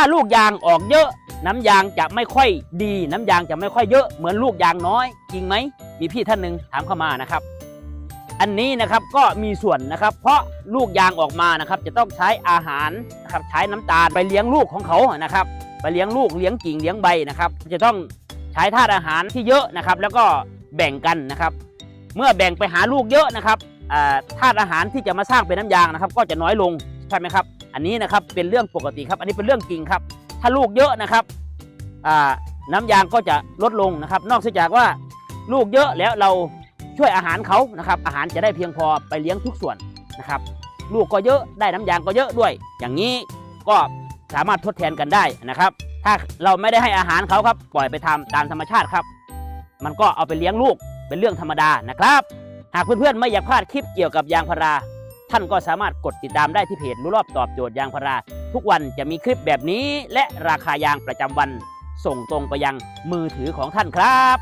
ถ้าลูกยางออกเยอะ น้ำยางจะไม่ค่อยดี น้ำยางจะไม่ค่อยเยอะเหมือนลูกยางน้อย จริงไหมมีพี่ท่านหนึ่งถามเข้ามานะครับ อันนี้นะครับก็มีส่วนนะครับ เพราะลูกยางออกมานะครับ จะต้องใช้อาหารนะครับใช้น้ำตาลไปเลี้ยงลูกของเขานะครับ ไปเลี้ยงลูกเลี้ยงกิ่งเลี้ยงใบนะครับ จะต้องใช้ธาตุอาหารที่เยอะนะครับ แล้วก็แบ่งกันนะครับ เมื่อแบ่งไปหาลูกเยอะนะครับธาตุอาหารที่จะมาสร้างเป็นน้ำยางนะครับ ก็จะน้อยลงใช่ไหมครับ อันนี้นะครับเป็นเรื่องปกติครับ อันนี้เป็นเรื่องจริงครับ ถ้าลูกเยอะนะครับน้ำยางก็จะลดลงนะครับ นอกจากว่าลูกเยอะแล้วเราช่วยอาหารเขานะครับ อาหารจะได้เพียงพอไปเลี้ยงทุกส่วนนะครับ ลูกก็เยอะได้น้ำยางก็เยอะด้วย อย่างนี้ก็สามารถทดแทนกันได้นะครับ ถ้าเราไม่ได้ให้อาหารเขาครับ ปล่อยไปทำตามธรรมชาติครับ มันก็เอาไปเลี้ยงลูกเป็นเรื่องธรรมดานะครับ หากเพื่อนๆไม่อยากพลาดคลิปเกี่ยวกับยางพารา ท่านก็สามารถกดติดตามได้ที่เพจรู้รอบตอบโจทย์ยางพารา ทุกวันจะมีคลิปแบบนี้และราคายางประจำวัน ส่งตรงไปยังมือถือของท่านครับ